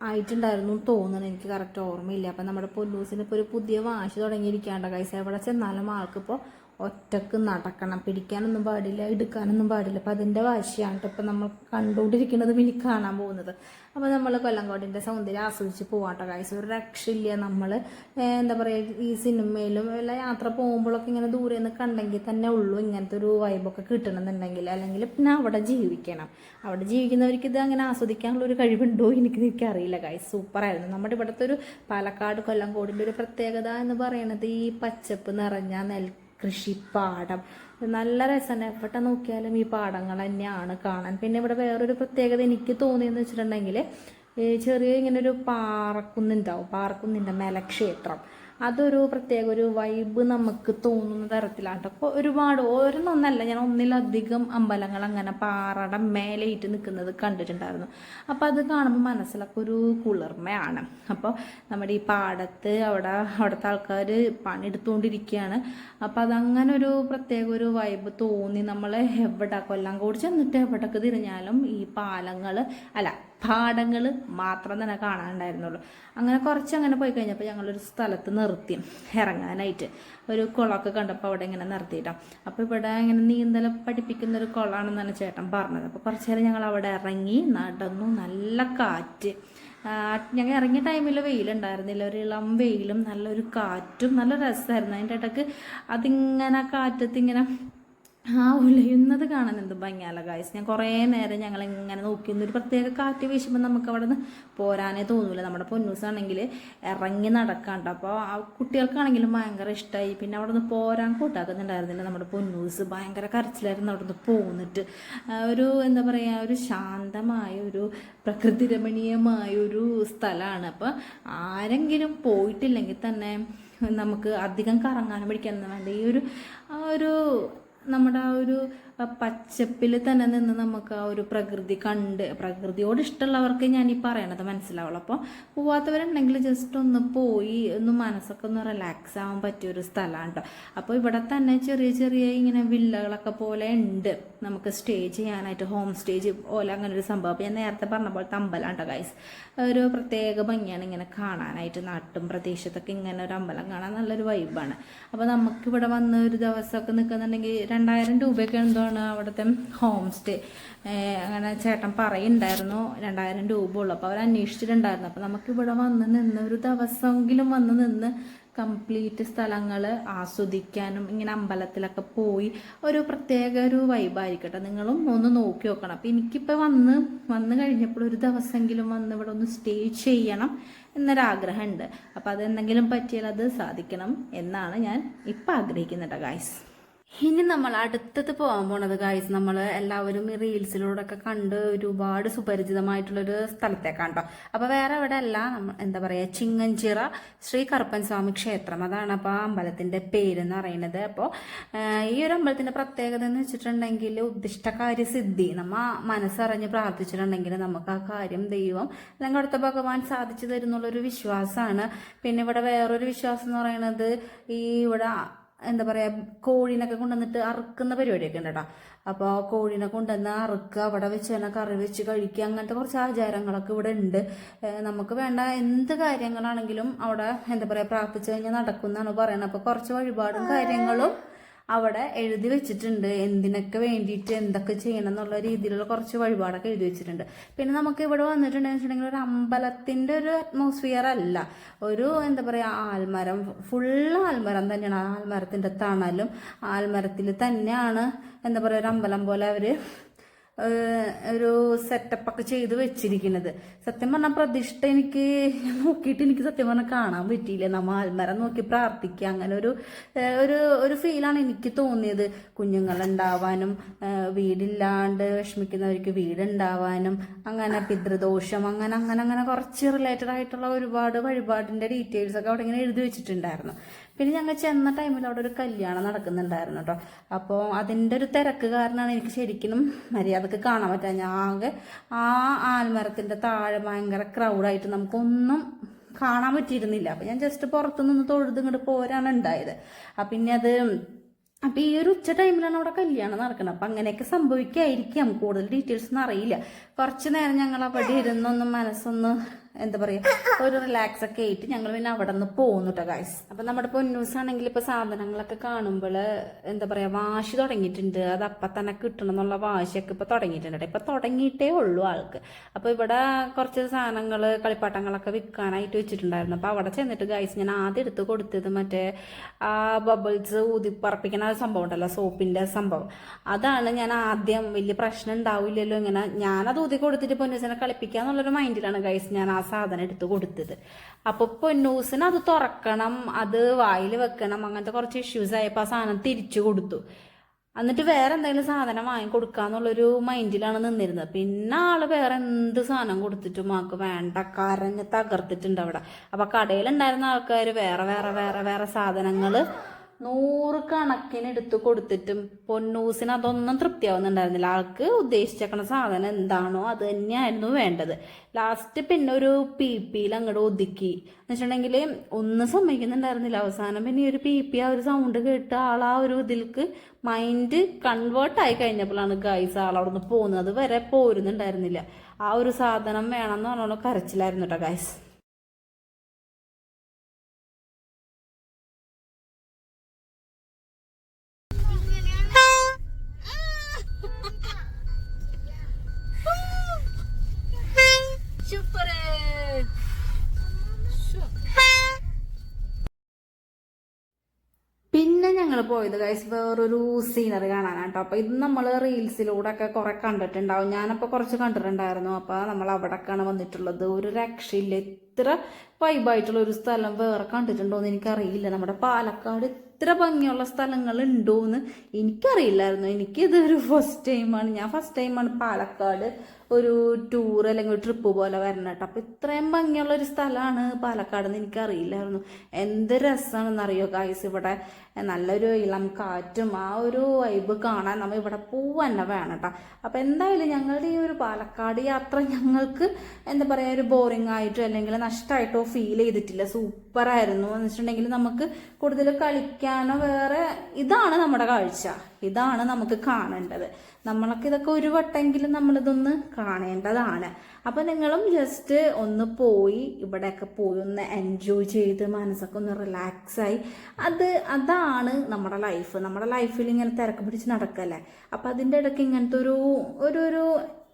ആയിട്ടുണ്ടായിരുന്നു തോന്നുന്നു. എനിക്ക് കറക്റ്റ് ഓർമ്മയില്ല. അപ്പം നമ്മുടെ പൊല്ലൂസിന് ഇപ്പോൾ ഒരു പുതിയ വാശി തുടങ്ങിയിരിക്കാണ്ടോ കൈസ എവിടെ ചെന്നാലും ആൾക്കിപ്പോൾ ഒറ്റയ്ക്ക് നടക്കണം. പിടിക്കാനൊന്നും പാടില്ല എടുക്കാനൊന്നും പാടില്ല. അപ്പം അതിന്റെ വാശിയാണ് കേട്ടോ ഇപ്പം നമ്മൾ കണ്ടുകൊണ്ടിരിക്കുന്നത് ഇനി കാണാൻ പോകുന്നത്. അപ്പോൾ നമ്മൾ കൊല്ലങ്കോടിന്റെ സൗന്ദര്യം ആസ്വദിച്ച് പോവാട്ടോ ഗൈസ് ഒരു രക്ഷയില്ല നമ്മൾ എന്താ പറയുക ഈ സിനിമയിലും എല്ലാ യാത്ര പോകുമ്പോഴൊക്കെ ഇങ്ങനെ ദൂരെ നിന്ന് കണ്ടെങ്കിൽ തന്നെ ഉള്ളൂ ഇങ്ങനത്തെ ഒരു വൈബൊക്കെ കിട്ടണമെന്നുണ്ടെങ്കിൽ. അല്ലെങ്കിൽ പിന്നെ അവിടെ ജീവിക്കണം. അവിടെ ജീവിക്കുന്നവർക്ക് ഇത് അങ്ങനെ ആസ്വദിക്കാനുള്ള ഒരു കഴിവുണ്ടോ എനിക്ക് എനിക്കറിയില്ല ഗൈസ് സൂപ്പറായിരുന്നു നമ്മുടെ ഇവിടുത്തെ ഒരു പാലക്കാട് കൊല്ലങ്കോടിന്റെ ഒരു പ്രത്യേകത എന്ന് പറയുന്നത് ഈ പച്ചപ്പ് നിറഞ്ഞ നെൽ കൃഷിപ്പാടം. നല്ല രസമാണ്. എവിടെ നോക്കിയാലും ഈ പാടങ്ങൾ തന്നെയാണ് കാണാൻ. പിന്നെ ഇവിടെ വേറൊരു പ്രത്യേകത എനിക്ക് തോന്നിയെന്ന് വെച്ചിട്ടുണ്ടെങ്കിൽ ചെറിയ ഇങ്ങനെ ഒരു പാറക്കുന്നുണ്ടാവും. പാറക്കുന്നിന്റെ മേലക്ഷേത്രം അതൊരു പ്രത്യേക ഒരു വൈബ് നമുക്ക് തോന്നുന്ന തരത്തിലാണ് അപ്പോൾ ഒരുപാട് ഓരോന്നൊന്നല്ല ഞാൻ ഒന്നിലധികം അമ്പലങ്ങൾ അങ്ങനെ പാറയുടെ മേലെയിട്ട് നിൽക്കുന്നത് കണ്ടിട്ടുണ്ടായിരുന്നു. അപ്പോൾ അത് കാണുമ്പോൾ മനസ്സിലൊക്കെ ഒരു കുളിർമയാണ്. അപ്പോൾ നമ്മുടെ ഈ പാടത്ത് അവിടെ അവിടുത്തെ ആൾക്കാർ പണിയെടുത്തുകൊണ്ടിരിക്കുകയാണ്. അപ്പോൾ അതങ്ങനെ ഒരു പ്രത്യേക ഒരു വൈബ് തോന്നി നമ്മൾ എവിടെ കൊല്ലം കൂടി ചെന്നിട്ട് എവിടേക്ക് തിരിഞ്ഞാലും ഈ പാലങ്ങൾ അല്ല പാടങ്ങൾ മാത്രം തന്നെ കാണാനുണ്ടായിരുന്നുള്ളൂ. അങ്ങനെ കുറച്ച് അങ്ങനെ പോയി കഴിഞ്ഞപ്പോൾ ഞങ്ങളൊരു സ്ഥലത്ത് നിർത്തി ഇറങ്ങാനായിട്ട്. ഒരു കുളമൊക്കെ കണ്ടപ്പോൾ അവിടെ ഇങ്ങനെ നിർത്തിയിട്ടാണ് അപ്പോൾ ഇവിടെ ഇങ്ങനെ നീന്തൽ പഠിപ്പിക്കുന്ന ഒരു കുളമാണെന്നാണ് ചേട്ടൻ പറഞ്ഞത്. അപ്പോൾ കുറച്ച് നേരം ഞങ്ങൾ അവിടെ ഇറങ്ങി നടന്നു. നല്ല കാറ്റ്. ഞങ്ങൾ ഇറങ്ങിയ ടൈമിൽ വെയിലുണ്ടായിരുന്നില്ല. ഒരു ഇളം വെയിലും നല്ലൊരു കാറ്റും നല്ല രസമായിരുന്നു. അതിന്റെ ഇടയ്ക്ക് അതിങ്ങനെ കാറ്റത്ത് ഇങ്ങനെ ആ ഉലയുന്നത് കാണാൻ എന്ത് ഭംഗിയല്ല ഗായ്സ് ഞാൻ കുറേ നേരം ഞങ്ങൾ ഇങ്ങനെ നോക്കി ഒരു പ്രത്യേക കാറ്റ് വീശുമ്പോൾ നമുക്ക് അവിടെ നിന്ന് പോരാനേ തോന്നൂല. നമ്മുടെ പൊന്നൂസാണെങ്കിൽ ഇറങ്ങി നടക്കാണ്ട്. അപ്പോൾ ആ കുട്ടികൾക്കാണെങ്കിലും ഭയങ്കര ഇഷ്ടമായി പിന്നെ അവിടെ നിന്ന് പോരാൻ കൂട്ടാക്കുന്നുണ്ടായിരുന്നില്ല. നമ്മുടെ പൊന്നൂസ് ഭയങ്കര കരച്ചിലായിരുന്നു അവിടെ നിന്ന് പോന്നിട്ട് ഒരു എന്താ പറയുക ഒരു ശാന്തമായ ഒരു പ്രകൃതി രമണീയമായ ഒരു സ്ഥലമാണ്. അപ്പോൾ ആരെങ്കിലും പോയിട്ടില്ലെങ്കിൽ തന്നെ നമുക്ക് അധികം കറങ്ങാനും പിടിക്കാനൊന്നും വേണ്ട. ഈ ഒരു ഒരു നമ്മുടെ ആ ഒരു പച്ചപ്പിൽ തന്നെ നിന്ന് നമുക്ക് ആ ഒരു പ്രകൃതി കണ്ട് പ്രകൃതിയോട് ഇഷ്ടമുള്ളവർക്ക് ഞാൻ ഈ പറയണത് മനസ്സിലാവുള്ളൂ. അപ്പോൾ പോവാത്തവരുണ്ടെങ്കിൽ ജസ്റ്റ് ഒന്ന് പോയി ഒന്ന് മനസ്സൊക്കെ ഒന്ന് റിലാക്സ് ആവാൻ പറ്റിയ ഒരു സ്ഥലമാണ് കേട്ടോ അപ്പോൾ ഇവിടെ തന്നെ ചെറിയ ചെറിയ ഇങ്ങനെ വില്ലകളൊക്കെ പോലെ ഉണ്ട്. നമുക്ക് സ്റ്റേ ചെയ്യാനായിട്ട് ഹോം സ്റ്റേജ് പോലെ അങ്ങനെ ഒരു സംഭവം. ഞാൻ നേരത്തെ പറഞ്ഞ പോലത്തെ അമ്പലം കേട്ടോ ഗൈസ് ഒരു പ്രത്യേക ഭംഗിയാണ് ഇങ്ങനെ കാണാനായിട്ട് നാട്ടും പ്രദേശത്തൊക്കെ ഇങ്ങനെ ഒരു അമ്പലം കാണാൻ നല്ലൊരു വൈബാണ് അപ്പോൾ നമുക്കിവിടെ വന്ന് ഒരു ദിവസമൊക്കെ നിൽക്കുന്നുണ്ടെങ്കിൽ രണ്ടായിരം രൂപയൊക്കെ എന്താണ് അവിടുത്തെ ഹോം സ്റ്റേ അങ്ങനെ ചേട്ടൻ പറയുന്നുണ്ടായിരുന്നു രണ്ടായിരം രൂപ ഉള്ളു അപ്പോൾ അവർ അന്വേഷിച്ചിട്ടുണ്ടായിരുന്നു. അപ്പോൾ നമുക്കിവിടെ വന്ന് നിന്ന് ഒരു ദിവസമെങ്കിലും വന്ന് നിന്ന് കംപ്ലീറ്റ് സ്ഥലങ്ങൾ ആസ്വദിക്കാനും ഇങ്ങനെ അമ്പലത്തിലൊക്കെ പോയി ഒരു പ്രത്യേക ഒരു വൈബായിരിക്കട്ടെ. നിങ്ങളും ഒന്ന് നോക്കി നോക്കണം. അപ്പം എനിക്കിപ്പോൾ വന്ന് വന്ന് കഴിഞ്ഞപ്പോൾ ഒരു ദിവസമെങ്കിലും വന്ന് ഇവിടെ ഒന്ന് സ്റ്റേ ചെയ്യണം എന്നൊരാഗ്രഹമുണ്ട്. അപ്പോൾ അതെന്തെങ്കിലും പറ്റിയാൽ അത് സാധിക്കണം എന്നാണ് ഞാൻ ഇപ്പം ആഗ്രഹിക്കുന്നത് ഗായ്സ് ഇനി നമ്മൾ അടുത്തത് പോകാൻ പോണത് ഗായ്സ് നമ്മൾ എല്ലാവരും ഈ റീൽസിലൂടെ ഒക്കെ കണ്ട് ഒരുപാട് സുപരിചിതമായിട്ടുള്ളൊരു സ്ഥലത്തേക്കാണ് കേട്ടോ അപ്പോൾ വേറെ എവിടെ അല്ല എന്താ പറയുക ചിങ്ങഞ്ചിറ ശ്രീ കറുപ്പൻ സ്വാമി ക്ഷേത്രം. അതാണ് അപ്പോൾ ആ അമ്പലത്തിന്റെ പേരെന്ന് പറയുന്നത്. അപ്പോൾ ഈ ഒരു അമ്പലത്തിന്റെ പ്രത്യേകത എന്ന് വെച്ചിട്ടുണ്ടെങ്കിൽ ഉദ്ദിഷ്ടകാര്യ സിദ്ധി നമ്മ മനസ്സറിഞ്ഞ് പ്രാർത്ഥിച്ചിട്ടുണ്ടെങ്കിൽ നമുക്ക് ആ കാര്യം ദൈവം അല്ലെങ്കിൽ അടുത്ത ഭഗവാൻ സാധിച്ചു തരുന്നുള്ളൊരു വിശ്വാസമാണ്. പിന്നെ ഇവിടെ വേറൊരു വിശ്വാസം എന്ന് പറയുന്നത് ഈ ഇവിടെ എന്താ പറയുക കോഴീനൊക്കെ കൊണ്ടുവന്നിട്ട് അറുക്കുന്ന പരിപാടിയൊക്കെ ഉണ്ട് കേട്ടോ അപ്പോൾ കോഴീനെ കൊണ്ടുവന്ന് അറുക്കുക അവിടെ വെച്ച് തന്നെ കറി വെച്ച് കഴിക്കുക അങ്ങനത്തെ കുറച്ച് ആചാരങ്ങളൊക്കെ ഇവിടെ ഉണ്ട്. നമുക്ക് വേണ്ട എന്ത് കാര്യങ്ങളാണെങ്കിലും അവിടെ എന്താ പറയുക പ്രാർത്ഥിച്ചു കഴിഞ്ഞാൽ നടക്കുന്നതാണ് പറയുന്നത് അപ്പോൾ കുറച്ച് വഴിപാടും കാര്യങ്ങളും അവിടെ എഴുതി വെച്ചിട്ടുണ്ട്. എന്തിനൊക്കെ വേണ്ടിയിട്ട് എന്തൊക്കെ ചെയ്യണം എന്നുള്ള രീതിയിലുള്ള കുറച്ച് വഴിപാടൊക്കെ എഴുതി വെച്ചിട്ടുണ്ട്. പിന്നെ നമുക്ക് ഇവിടെ വന്നിട്ടുണ്ടെന്ന് വെച്ചിട്ടുണ്ടെങ്കിൽ ഒരു അമ്പലത്തിന്റെ ഒരു അറ്റ്മോസ്ഫിയർ അല്ല. ഒരു എന്താ പറയുക ആൽമരം. ഫുൾ ആൽമരം തന്നെയാണ്. ആൽമരത്തിന്റെ തണലും ആൽമരത്തിൽ തന്നെയാണ് എന്താ പറയുക ഒരു അമ്പലം പോലെ അവർ ഒരു സെറ്റപ്പ് ഒക്കെ ചെയ്ത് വെച്ചിരിക്കുന്നത്. സത്യം പറഞ്ഞാൽ പ്രതിഷ്ഠ എനിക്ക് നോക്കിയിട്ട് എനിക്ക് സത്യം പറഞ്ഞാൽ കാണാൻ പറ്റിയില്ല. നമ്മ ആൽമരം നോക്കി പ്രാർത്ഥിക്കുക. അങ്ങനെ ഒരു ഒരു ഒരു ഫീലാണ് എനിക്ക് തോന്നിയത്. കുഞ്ഞുങ്ങളുണ്ടാവാനും വീടില്ലാണ്ട് വിഷമിക്കുന്നവർക്ക് വീടുണ്ടാവാനും അങ്ങനെ പിതൃദോഷം അങ്ങനെ അങ്ങനെ അങ്ങനെ കുറച്ച് റിലേറ്റഡ് ആയിട്ടുള്ള ഒരുപാട് വഴിപാടിന്റെ ഡീറ്റെയിൽസ് ഒക്കെ അവിടെ ഇങ്ങനെ എഴുതി വെച്ചിട്ടുണ്ടായിരുന്നു. പിന്നെ ഞങ്ങൾ ചെന്ന ടൈമിൽ അവിടെ ഒരു കല്യാണം നടക്കുന്നുണ്ടായിരുന്നു കേട്ടോ അപ്പോൾ അതിന്റെ ഒരു തിരക്ക് കാരണമാണ് എനിക്ക് ശരിക്കും മര്യാദയ്ക്ക് കാണാൻ പറ്റാ. ഞാൻ ആകെ ആ ആൽമരത്തിന്റെ താഴെ ഭയങ്കര ക്രൗഡായിട്ട് നമുക്കൊന്നും കാണാൻ പറ്റിയിരുന്നില്ല. അപ്പം ഞാൻ ജസ്റ്റ് പുറത്തു നിന്ന് തൊഴുത് ഇങ്ങോട്ട് പോരാണ് ഉണ്ടായത്. അപ്പം പിന്നെ അത് അപ്പോൾ ഈ ഒരു ഉച്ച ടൈമിലാണ് അവിടെ കല്യാണം നടക്കുന്നത് അപ്പം അങ്ങനെയൊക്കെ സംഭവിക്കായിരിക്കാം. കൂടുതൽ ഡീറ്റെയിൽസ് ഒന്നും അറിയില്ല. കുറച്ച് നേരം ഞങ്ങൾ അവിടെ ഇരുന്നൊന്ന് മനസ്സൊന്ന് എന്താ പറയുക ഒരു റിലാക്സ് ഒക്കെ ആയിട്ട് ഞങ്ങൾ പിന്നെ അവിടെ നിന്ന് പോകുന്നു കേട്ടോ ഗായ്സ് അപ്പം നമ്മുടെ പൊന്നൂസ് ആണെങ്കിൽ ഇപ്പോൾ സാധനങ്ങളൊക്കെ കാണുമ്പോൾ എന്താ പറയുക വാശി തുടങ്ങിയിട്ടുണ്ട്. അത് അപ്പം തന്നെ കിട്ടണം എന്നുള്ള വാശിയൊക്കെ ഇപ്പോൾ തുടങ്ങിയിട്ടുണ്ട് ഇപ്പം തുടങ്ങിയിട്ടേ ഉള്ളൂ ആൾക്ക്. അപ്പോൾ ഇവിടെ കുറച്ച് സാധനങ്ങൾ കളിപ്പാട്ടങ്ങളൊക്കെ വിൽക്കാനായിട്ട് വെച്ചിട്ടുണ്ടായിരുന്നു. അപ്പോൾ അവിടെ ചെന്നിട്ട് ഗായ്സ് ഞാൻ ആദ്യം എടുത്ത് കൊടുത്തത് മറ്റേ ആ ബബിൾസ് ഊതിപ്പറപ്പിക്കുന്ന സംഭവം ഉണ്ടല്ലോ സോപ്പിന്റെ സംഭവം. അതാണ് ഞാൻ ആദ്യം വലിയ പ്രശ്നം ഉണ്ടാവില്ലല്ലോ ഇങ്ങനെ. ഞാനത് ഊതി കൊടുത്തിട്ട് പൊന്നൂസിനെ കളിപ്പിക്കുക എന്നുള്ളൊരു മൈൻഡിലാണ് ഗൈസ് ഞാൻ സാധനം എടുത്ത് കൊടുത്തത്. അപ്പോൾ പൊന്നൂസിന് അത് തുറക്കണം അത് വായിൽ വെക്കണം അങ്ങനത്തെ കുറച്ച് ഇഷ്യൂസ് ആയപ്പോൾ ആ സാധനം തിരിച്ചു കൊടുത്തു. എന്നിട്ട് വേറെ എന്തെങ്കിലും സാധനം വാങ്ങി കൊടുക്കാന്നുള്ളൊരു മൈൻഡിലാണ് നിന്നിരുന്നത്. പിന്നെ ആൾ വേറെ എന്ത് സാധനം കൊടുത്തിട്ടും മാക്ക് വേണ്ട കരഞ്ഞ് തകർത്തിട്ടുണ്ട് അവിടെ. അപ്പൊ കടയിലുണ്ടായിരുന്ന ആൾക്കാർ വേറെ വേറെ വേറെ വേറെ സാധനങ്ങൾ നൂറ് കണക്കിന് എടുത്ത് കൊടുത്തിട്ടും പൊന്നൂസിന് അതൊന്നും തൃപ്തിയാവുന്നുണ്ടായിരുന്നില്ല. ആൾക്ക് ഉദ്ദേശിച്ചേക്കണ സാധനം എന്താണോ അത് തന്നെയായിരുന്നു വേണ്ടത്. ലാസ്റ്റ് പിന്നെ ഒരു പി പിയിൽ അങ്ങോട്ട് ഒതുക്കി. എന്ന് വെച്ചിട്ടുണ്ടെങ്കിൽ ഒന്നും സമ്മതിക്കുന്നുണ്ടായിരുന്നില്ല. അവസാനം പിന്നെ ഈ ഒരു പി പി ആ ഒരു സൗണ്ട് കേട്ട് ആൾ ആ ഒരു ഇതിൽക്ക് മൈൻഡ് കൺവേർട്ട് ആയി കഴിഞ്ഞപ്പോഴാണ് ഗൈസ് ആൾ അവിടെ നിന്ന് പോകുന്നത് വരെ പോരുന്നുണ്ടായിരുന്നില്ല. ആ ഒരു സാധനം വേണമെന്ന് പറഞ്ഞോളൂ കരച്ചിലായിരുന്നു കേട്ടോ ഗൈസ് ഞങ്ങൾ പോയത് ഗൈസ് വേറൊരു സീനറി കാണാനാട്ടോ. അപ്പൊ ഇത് നമ്മൾ റീൽസിലൂടെ ഒക്കെ കുറെ കണ്ടിട്ടുണ്ടാവും. ഞാനപ്പോ കുറച്ച് കണ്ടിട്ടുണ്ടായിരുന്നു. അപ്പൊ നമ്മൾ അവിടേക്കാണ് വന്നിട്ടുള്ളത്. ഒരു രക്ഷയില്ല. ഇത്ര വൈബായിട്ടുള്ള ഒരു സ്ഥലം വേറെ കണ്ടിട്ടുണ്ടോ എന്ന് എനിക്കറിയില്ല. നമ്മുടെ പാലക്കാട് ഇത്ര ഭംഗിയുള്ള സ്ഥലങ്ങൾ ഉണ്ടോ എന്ന് എനിക്കറിയില്ലായിരുന്നു. എനിക്കിതൊരു ഫസ്റ്റ് ടൈമാണ് ഞാൻ ഫസ്റ്റ് ടൈമാണ് പാലക്കാട് ഒരു ടൂർ അല്ലെങ്കിൽ ഒരു ട്രിപ്പ് പോലെ വരണം കേട്ടോ. അപ്പോൾ ഇത്രയും ഭംഗിയുള്ള ഒരു സ്ഥലമാണ് പാലക്കാട് എന്ന് എനിക്കറിയില്ലായിരുന്നു. എന്ത് രസമാണെന്നറിയോ കായ്സ് ഇവിടെ നല്ലൊരു ഇളം കാറ്റും ആ ഒരു വൈബ് കാണാൻ നമ്മൾ ഇവിടെ പോവാൻ തന്നെ വേണം കേട്ടോ. അപ്പോൾ എന്തായാലും ഞങ്ങളുടെ ഈ ഒരു പാലക്കാട് യാത്ര ഞങ്ങൾക്ക് എന്താ പറയുക ഒരു ബോറിംഗ് ആയിട്ടോ അല്ലെങ്കിൽ നഷ്ടമായിട്ടോ ഫീൽ ചെയ്തിട്ടില്ല. സൂപ്പറായിരുന്നു എന്ന് വെച്ചിട്ടുണ്ടെങ്കിൽ നമുക്ക് കൂടുതൽ കളിക്കാനോ വേറെ ഇതാണ് നമ്മുടെ കാഴ്ച. ഇതാണ് നമുക്ക് കാണേണ്ടത്. നമ്മളൊക്കെ ഇതൊക്കെ ഒരു വട്ടെങ്കിലും നമ്മളിതൊന്ന് കാണേണ്ടതാണ്. അപ്പം നിങ്ങളും ജസ്റ്റ് ഒന്ന് പോയി ഇവിടെയൊക്കെ പോയി ഒന്ന് എൻജോയ് ചെയ്ത് മനസ്സൊക്കെ ഒന്ന് റിലാക്സായി അത് അതാണ് നമ്മുടെ ലൈഫ് നമ്മുടെ ലൈഫിൽ ഇങ്ങനെ തിരക്ക് പിടിച്ച് നടക്കല്ലേ? അപ്പം അതിന്റെ ഇടയ്ക്ക് ഇങ്ങനത്തെ ഒരു ഒരു ഒരു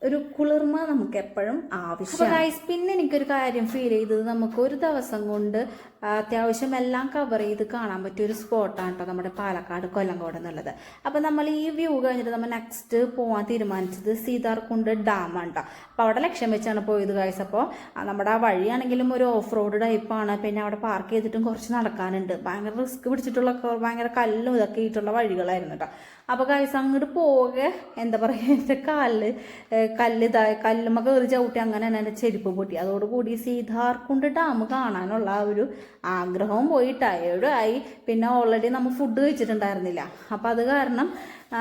ഒരു കുളിർമ നമുക്ക് എപ്പോഴും ആവശ്യം ഗൈസ് പിന്നെ എനിക്കൊരു കാര്യം ഫീൽ ചെയ്തത്. നമുക്ക് ഒരു ദിവസം കൊണ്ട് അത്യാവശ്യം എല്ലാം കവർ ചെയ്ത് കാണാൻ പറ്റിയ ഒരു സ്പോട്ടാണ് കേട്ടോ നമ്മുടെ പാലക്കാട് കൊല്ലങ്കോട് എന്നുള്ളത്. അപ്പം നമ്മൾ ഈ വ്യൂ കഴിഞ്ഞിട്ട് നമ്മൾ നെക്സ്റ്റ് പോകാൻ തീരുമാനിച്ചത് സീതാർകുണ്ട് ആണ് കേട്ടോ അപ്പോൾ അവിടെ ലക്ഷ്യം വെച്ചാണ് പോയത് ഗൈസ് അപ്പോൾ നമ്മുടെ ആ വഴിയാണെങ്കിലും ഒരു ഓഫ് റോഡ് ടൈപ്പാണ് പിന്നെ അവിടെ പാർക്ക് ചെയ്തിട്ടും കുറച്ച് നടക്കാനുണ്ട്. ഭയങ്കര റിസ്ക് പിടിച്ചിട്ടുള്ള ഭയങ്കര കല്ലും ഇതൊക്കെ ആയിട്ടുള്ള വഴികളായിരുന്നു കേട്ടോ അപ്പോൾ ഗൈസ് അങ്ങോട്ട് പോകെ എന്താ പറയുക എന്റെ കല്ല് കല്ല് ഇതായി കല്ലുമ്മ കയറി ചവിട്ടി അങ്ങനെ തന്നെ എന്റെ ചെരുപ്പ് പൊട്ടി. അതോടുകൂടി സീതാർകുണ്ട് ഡാം കാണാനുള്ള ആ ഒരു ആഗ്രഹവും പോയി ടയേർഡും ആയി? പിന്നെ ഓൾറെഡി നമ്മൾ ഫുഡ് കഴിച്ചിട്ടുണ്ടായിരുന്നില്ല. അപ്പം അത് കാരണം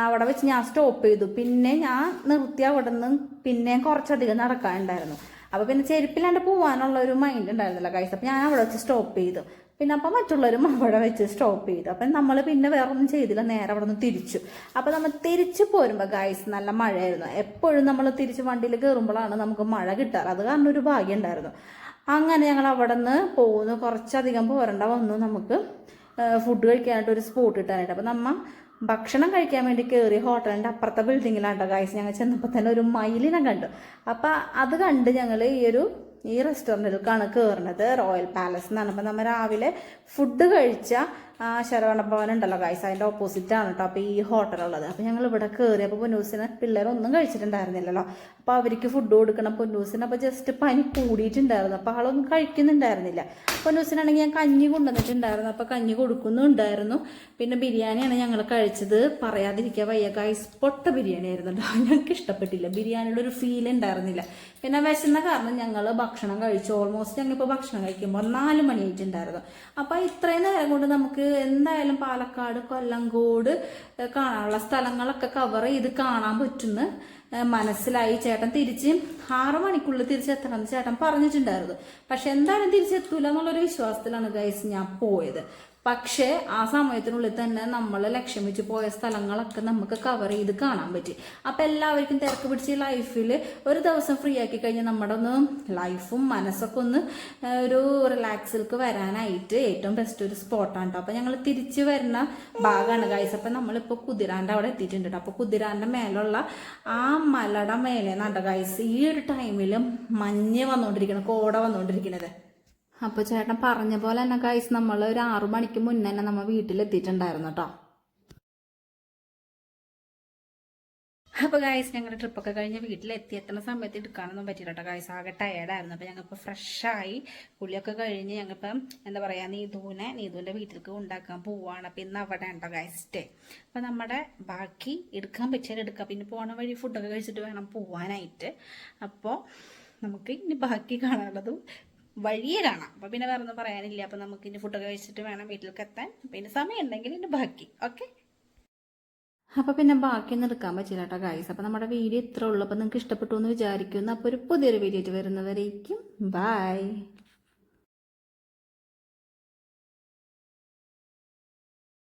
അവിടെ വെച്ച് ഞാൻ സ്റ്റോപ്പ് ചെയ്തു. പിന്നെ ഞാൻ നിർത്തി അവിടെ നിന്ന് പിന്നെ കുറച്ചധികം നടക്കാനുണ്ടായിരുന്നു. അപ്പോൾ പിന്നെ ചെരുപ്പിലാണ്ട് പോകാനുള്ള ഒരു മൈൻഡ് ഉണ്ടായിരുന്നില്ല കൈസ് അപ്പം ഞാൻ അവിടെ വെച്ച് സ്റ്റോപ്പ് ചെയ്തു. പിന്നെ അപ്പം മറ്റുള്ളവരും അവിടെ വെച്ച് സ്റ്റോപ്പ് ചെയ്തു. അപ്പം നമ്മൾ പിന്നെ വേറെ ഒന്നും ചെയ്തില്ല നേരെ അവിടെ നിന്ന് തിരിച്ചു. അപ്പം നമ്മൾ തിരിച്ചു പോരുമ്പോൾ ഗൈസ് നല്ല മഴയായിരുന്നു. എപ്പോഴും നമ്മൾ തിരിച്ച് വണ്ടിയിൽ കയറുമ്പോഴാണ് നമുക്ക് മഴ കിട്ടാറ്. അത് കാരണം ഒരു ഭാഗ്യം ഉണ്ടായിരുന്നു. അങ്ങനെ ഞങ്ങൾ അവിടെ നിന്ന് പോകുന്നു കുറച്ചധികം പോരണ്ട വന്നു നമുക്ക് ഫുഡ് കഴിക്കാനായിട്ട് ഒരു സ്പോട്ട് കിട്ടാനായിട്ട് അപ്പം നമ്മ ഭക്ഷണം കഴിക്കാൻ വേണ്ടി കയറി ഹോട്ടലിന്റെ അപ്പുറത്തെ ബിൽഡിങ്ങിലാണ്ടോ ഗൈസ് ഞങ്ങൾ ചെന്നപ്പോൾ തന്നെ ഒരു മയിലിനെ കണ്ടു. അപ്പം അത് കണ്ട് ഞങ്ങൾ ഈ ഒരു ഈ റെസ്റ്റോറന്റിലേക്കാണ് കയറുന്നത് റോയൽ പാലസ് എന്നാണ് അപ്പം നമ്മൾ രാവിലെ ഫുഡ് കഴിച്ച ആ ശരവണ ഭവൻ ഉണ്ടല്ലോ ഗൈസ് അതിന്റെ ഓപ്പോസിറ്റാണ് കേട്ടോ അപ്പോൾ ഈ ഹോട്ടൽ ഉള്ളത്. അപ്പോൾ ഞങ്ങൾ ഇവിടെ കയറി അപ്പോൾ പൊന്നൂസിന് പിള്ളേരൊന്നും കഴിച്ചിട്ടുണ്ടായിരുന്നില്ലല്ലോ. അപ്പോൾ അവർക്ക് ഫുഡ് കൊടുക്കണം. പൊന്നൂസിന് അപ്പോൾ ജസ്റ്റ് പനി കൂടിയിട്ടുണ്ടായിരുന്നു. അപ്പോൾ ആളൊന്നും കഴിക്കുന്നുണ്ടായിരുന്നില്ല. പൊന്നൂസിനാണെങ്കിൽ ഞാൻ കഞ്ഞി കൊണ്ടുവന്നിട്ടുണ്ടായിരുന്നു. അപ്പോൾ കഞ്ഞി കൊടുക്കുന്നുണ്ടായിരുന്നു. പിന്നെ ബിരിയാണിയാണ് ഞങ്ങൾ കഴിച്ചത്. പറയാതിരിക്കുക വയ്യ ഗൈസ് പൊട്ട ബിരിയാണി ആയിരുന്നു കേട്ടോ ഞങ്ങൾക്ക് ഇഷ്ടപ്പെട്ടില്ല. ബിരിയാണിയുടെ ഒരു ഫീൽ ഉണ്ടായിരുന്നില്ല. പിന്നെ വിശന്ന കാരണം ഞങ്ങൾ ഭക്ഷണം കഴിച്ചു. ഓൾമോസ്റ്റ് ഞങ്ങളിപ്പോൾ ഭക്ഷണം കഴിക്കുമ്പോൾ നാല് മണിയായിട്ടുണ്ടായിരുന്നു അപ്പോൾ ഇത്രയും നേരം കൊണ്ട് നമുക്ക് എന്തായാലും പാലക്കാട് കൊല്ലങ്കോട് കോട് കാണാനുള്ള സ്ഥലങ്ങളൊക്കെ കവർ ചെയ്ത് കാണാൻ പറ്റുന്ന. മനസ്സിലായി. ചേട്ടൻ തിരിച്ച് ആറു മണിക്കുള്ളിൽ തിരിച്ചെത്തണം എന്ന് ചേട്ടൻ പറഞ്ഞിട്ടുണ്ടായിരുന്നു. പക്ഷെ എന്തായാലും തിരിച്ചെത്തൂല എന്നുള്ളൊരു വിശ്വാസത്തിലാണ് ഗൈസ് ഞാൻ പോയത്. പക്ഷേ ആ സമയത്തിനുള്ളിൽ തന്നെ നമ്മൾ ലക്ഷ്യം വെച്ച് പോയ സ്ഥലങ്ങളൊക്കെ നമുക്ക് കവർ ചെയ്ത് കാണാൻ പറ്റി. അപ്പം എല്ലാവർക്കും തിരക്ക് പിടിച്ച് ലൈഫിൽ ഒരു ദിവസം ഫ്രീ ആക്കി കഴിഞ്ഞാൽ നമ്മുടെ ഒന്ന് ലൈഫും മനസ്സൊക്കെ ഒന്ന് ഒരു റിലാക്സിലേക്ക് വരാനായിട്ട് ഏറ്റവും ബെസ്റ്റ് ഒരു സ്പോട്ടാണ് കേട്ടോ അപ്പം ഞങ്ങൾ തിരിച്ച് വരുന്ന ഭാഗമാണ് ഗൈസ് അപ്പം നമ്മളിപ്പോൾ കുതിരാന്റെ അവിടെ എത്തിയിട്ടുണ്ട് കേട്ടോ അപ്പോൾ കുതിരാന്റെ മേലുള്ള ആ മലയുടെ മേലെ നട ഗൈസ് ഈ ഒരു ടൈമിൽ മഞ്ഞ് വന്നുകൊണ്ടിരിക്കണം കോട വന്നുകൊണ്ടിരിക്കുന്നത് അപ്പോൾ ചേട്ടൻ പറഞ്ഞ പോലെ തന്നെ കൈസ് നമ്മൾ ഒരു ആറു മണിക്ക് മുന്നേ തന്നെ നമ്മൾ വീട്ടിലെത്തിയിട്ടുണ്ടായിരുന്നു കേട്ടോ അപ്പോൾ ഗായ്സ് ഞങ്ങളുടെ ട്രിപ്പൊക്കെ കഴിഞ്ഞ് വീട്ടിലെത്തി. എത്തുന്ന സമയത്ത് എടുക്കാനൊന്നും പറ്റില്ല കേട്ടോ ഗൈസ് ആകെ ടയേർഡായിരുന്നു അപ്പോൾ ഞങ്ങളിപ്പോൾ ഫ്രഷായി കുളിയൊക്കെ കഴിഞ്ഞ് ഞങ്ങളിപ്പം എന്താ പറയുക നീതുവിനെ നീതുവിന്റെ വീട്ടിലേക്ക് ഉണ്ടാക്കാൻ പോവാണ്. അപ്പോൾ ഇന്ന് അവിടെ ഉണ്ടോ ഗായ്സ് സ്റ്റേ. അപ്പോൾ നമ്മുടെ ബാക്കി എടുക്കാൻ പറ്റിയാൽ എടുക്കാം. പിന്നെ പോണ വഴി ഫുഡൊക്കെ കഴിച്ചിട്ട് വേണം പോവാനായിട്ട്. അപ്പോൾ നമുക്ക് ഇനി ബാക്കി കാണാനുള്ളതും വഴിയെ കാണാം അപ്പോൾ പിന്നെ വേറെ ഒന്നും പറയാനില്ല. അപ്പോൾ നമുക്ക് ഇനി ഫുഡൊക്കെ കഴിച്ചിട്ട് വേണം വീട്ടിലേക്ക് എത്താൻ. പിന്നെ സമയം ഉണ്ടെങ്കിൽ ഇനി ബാക്കി. ഓക്കെ അപ്പോൾ പിന്നെ ബാക്കിയൊന്നും എടുക്കാൻ പറ്റില്ല കേട്ടോ ഗൈസ് അപ്പോൾ നമ്മുടെ വീഡിയോ ഇത്ര ഉള്ളൂ. അപ്പോൾ നിങ്ങൾക്ക് ഇഷ്ടപ്പെട്ടു എന്ന് വിചാരിക്കുന്നു. അപ്പോൾ ഒരു പുതിയൊരു വീഡിയോ ആയിട്ട് വരുന്നവരേക്കും. ബൈ